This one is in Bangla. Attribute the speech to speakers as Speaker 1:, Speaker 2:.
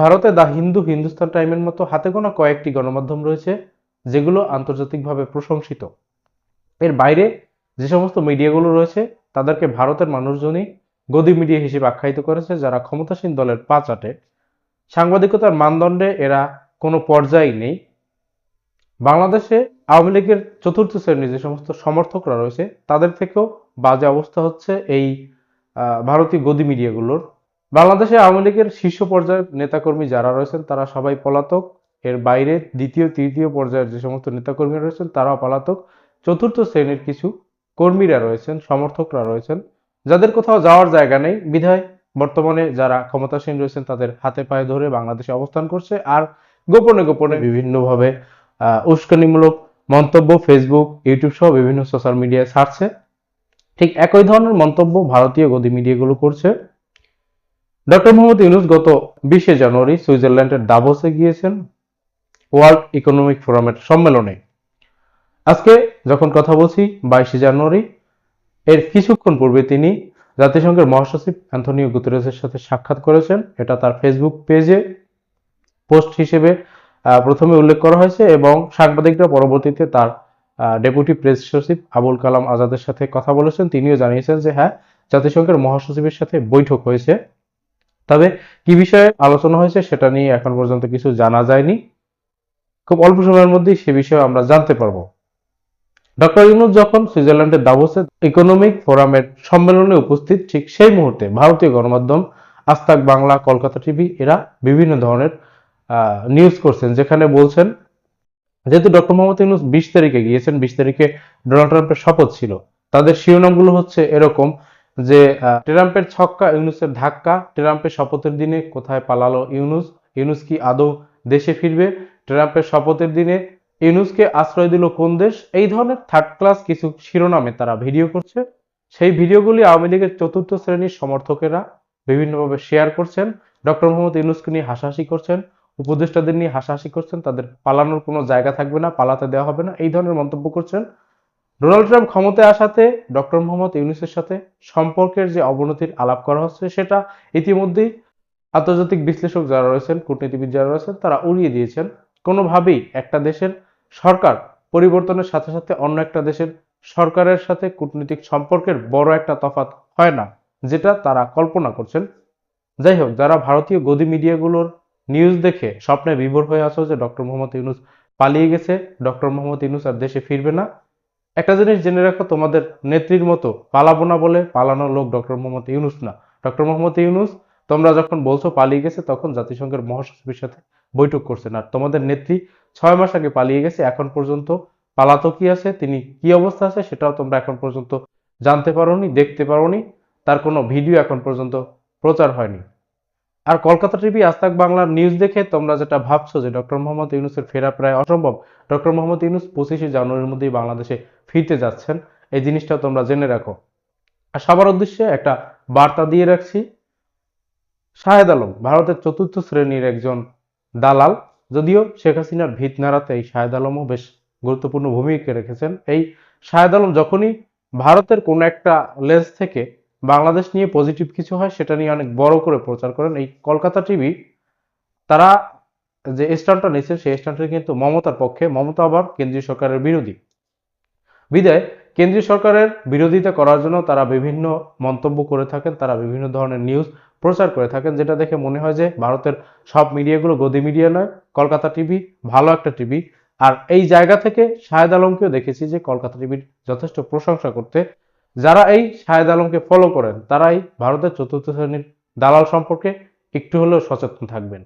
Speaker 1: ভারতে দ্য হিন্দু হিন্দুস্তান টাইমের মতো হাতে গোনা কয়েকটি গণমাধ্যম রয়েছে, যেগুলো আন্তর্জাতিকভাবে প্রশংসিত। এর বাইরে যে সমস্ত মিডিয়াগুলো রয়েছে, তাদেরকে ভারতের মানুষজনই গদি মিডিয়া হিসেবে আখ্যায়িত করেছে, যারা ক্ষমতাসীন দলের পা চাটে। সাংবাদিকতার মানদণ্ডে এরা কোনো পর্যায়েই নেই। বাংলাদেশে আওয়ামী লীগের চতুর্থ শ্রেণির যে সমস্ত সমর্থকরা রয়েছে, তাদের থেকেও বাজে অবস্থা হচ্ছে এই ভারতীয় গদি মিডিয়াগুলোর। বাংলাদেশে আওয়ামী লীগের শীর্ষ পর্যায়ের নেতাকর্মী যারা রয়েছেন, তারা সবাই পলাতক। এর বাইরে দ্বিতীয়, তৃতীয় পর্যায়ের যে সমস্ত নেতাকর্মী রয়েছেন, তারাও পলাতক। চতুর্থ শ্রেণির কিছু কর্মীরা রয়েছেন, সমর্থকরা রয়েছেন, যাদের কোথাও যাওয়ার জায়গা নেই। বিধায় বর্তমানে যারা ক্ষমতাসীন রয়েছেন, তাদের হাতে পায়ে ধরে বাংলাদেশে অবস্থান করছে। আর গোপনে গোপনে বিভিন্নভাবে উস্কানিমূলক মন্তব্য ফেসবুক ইউটিউব সহ বিভিন্ন সোশ্যাল মিডিয়ায় ছাড়ছে। ঠিক একই ধরনের মন্তব্য ভারতীয় গদি মিডিয়াগুলো করছে। ডক্টর মোহাম্মদ ইউনুস গত বিশে জানুয়ারি সুইজারল্যান্ডের দাভোসে গিয়েছেন ওয়ার্ল্ড ইকোনমিক ফোরামের সম্মেলনে। আজকে যখন কথা বলছি, বাইশে জানুয়ারি, এর কিছুক্ষণ পূর্বে তিনি জাতিসংঘের মহাসচিব অ্যান্থনিও গুতেরেসের সাথে সাক্ষাৎ করেছেন। এটা তার ফেসবুক পেজে পোস্ট হিসেবে প্রথমে উল্লেখ করা হয়েছে এবং সাংবাদিকরা পরবর্তীতে তার ডেপুটি প্রেস সচিব আবুল কালাম আজাদের সাথে কথা বলেছেন। তিনিও জানিয়েছেন যে হ্যাঁ জাতিসংঘের মহাসচিবের সাথে বৈঠক হয়েছে। তবে কি বিষয়ে আলোচনা হয়েছে সেটা নিয়ে এখন পর্যন্ত কিছু জানা যায়নি। খুব অল্প সময়ের মধ্যেই সে বিষয়ে আমরা জানতে পারব। ডক্টর ইউনুস যখন সুইজারল্যান্ডের দাভোসে ইকোনমিক ফোরামের সম্মেলনে উপস্থিত, ঠিক সেই মুহূর্তে ভারতীয় গণমাধ্যম আস্তাক বাংলা, কলকাতা টিভি, এরা বিভিন্ন ধরনের নিউজ করছেন, যেখানে বলছেন, যেহেতু ডক্টর মোহাম্মদ ইউনুস বিশ তারিখে গিয়েছেন, বিশ তারিখে ডোনাল্ড ট্রাম্পের শপথ ছিল, তাদের শিরোনামগুলো হচ্ছে এরকম যে ট্রাম্পের ছক্কা, ইউনুসের ধাক্কা, ট্রাম্পের শপথের দিনে কোথায় পালালো ইউনুস? ইউনুস কি আদৌ দেশে ফিরবে? ট্রাম্পের শপথের দিনে ইউনুসকে আশ্রয় দিল কোন দেশ? এই ধরনের থার্ড ক্লাস কিছু শিরোনামে তারা ভিডিও করছে। সেই ভিডিওগুলি আওয়ামী লীগের চতুর্থ শ্রেণির সমর্থকেরা বিভিন্নভাবে শেয়ার করছেন। ডক্টর মোহাম্মদ ইউনুসকে নিয়ে হাসাহাসি করছেন, উপদেষ্টাদের নিয়ে হাসাহাসি করছেন, তাদের পালানোর কোনো জায়গা থাকবে না, পালাতে দেওয়া হবে না, এই ধরনের মন্তব্য করছেন। ডোনাল্ড ট্রাম্প ক্ষমতায় আসাতে ডক্টর মোহাম্মদ ইউনুসের সাথে সম্পর্কের যে অবনতির আলাপ করা হচ্ছে, সেটা ইতিমধ্যেই আন্তর্জাতিক বিশ্লেষক যারা রয়েছেন, কূটনীতিবিদ যারা রয়েছেন, তারা উড়িয়ে দিয়েছেন। কোনোভাবেই একটা দেশের সরকার পরিবর্তনের সাথে সাথে অন্য একটা দেশের সরকারের সাথে কূটনৈতিক সম্পর্কের বড় একটা তফাৎ হয় না, যেটা তারা কল্পনা করছেন। যাই হোক, যারা ভারতীয় গদি মিডিয়াগুলোর নিউজ দেখে স্বপ্নে বিভোর হয়ে আছো যে ডক্টর মোহাম্মদ ইউনুস পালিয়ে গেছে, ডক্টর মোহাম্মদ ইউনুস আর দেশে ফিরবে না একটা জিনিস জেনে রাখো, তোমাদের নেত্রীর মতো পালাবো না বলে পালানোর লোক ডক্টর মোহাম্মদ ইউনুস না। ডক্টর মোহাম্মদ ইউনুস, তোমরা যখন বলছো পালিয়ে গেছে, তখন জাতিসংঘের মহাসচিবের সাথে বৈঠক করছেন আর তোমাদের নেত্রী ছয় মাস আগে পালিয়ে গেছে, এখন পর্যন্ত পালাতো কি আছে, তিনি কি অবস্থা আছে সেটাও তোমরা এখন পর্যন্ত জানতে পারোনি, দেখতে পারোনি, তার কোনো ভিডিও এখন পর্যন্ত প্রচার হয়নি। আর কলকাতা টিভি আস্তাক বাংলার নিউজ দেখে তোমরা যেটা ভাবছ যে ডক্টর মোহাম্মদ ইউনুসের ফেরা প্রায় অসম্ভব। ডক্টর মোহাম্মদ ইউনুস পঁচিশে জানুয়ারির মধ্যেই বাংলাদেশে ফিরতে যাচ্ছেন। এই জিনিসটা তোমরা জেনে রাখো। আর সবার উদ্দেশ্যে একটা বার্তা দিয়ে রাখছি। শাহেদ আলম, ভারতের চতুর্থ শ্রেণির একজন দালাল, যদিও শেখ হাসিনার ভিত নাড়াতে এই শাহেদ আলমও বেশ গুরুত্বপূর্ণ ভূমিকা রেখেছেন। এই শাহেদ আলম যখনই ভারতের কোনো একটা লেন্স থেকে বাংলাদেশ নিয়ে পজিটিভ কিছু হয়, সেটা নিয়ে অনেক বড় করে প্রচার করেন। এই কলকাতা টিভি তারা যে স্ট্যান্ডটা নিয়েছে, সেই স্ট্যান্ডটা কিন্তু মমতার পক্ষে, মমতা আবার কেন্দ্রীয় সরকারের বিরোধী। বিদায়, কেন্দ্রীয় সরকারের বিরোধিতা করার জন্য তারা বিভিন্ন মন্তব্য করে থাকেন, তারা বিভিন্ন ধরনের নিউজ প্রচার করে থাকেন, যেটা দেখে মনে হয় যে ভারতের সব মিডিয়াগুলো গদি মিডিয়া নয়। কলকাতা টিভি ভালো একটা টিভি আর এই জায়গা থেকে শাহেদ আলমকেও দেখেছি যে কলকাতা টিভির যথেষ্ট প্রশংসা করতে যারা এই শাহেদ আলমকে ফলো করেন, তারাই ভারতের চতুর্থ শ্রেণির দালাল সম্পর্কে একটু হলেও সচেতন থাকবেন।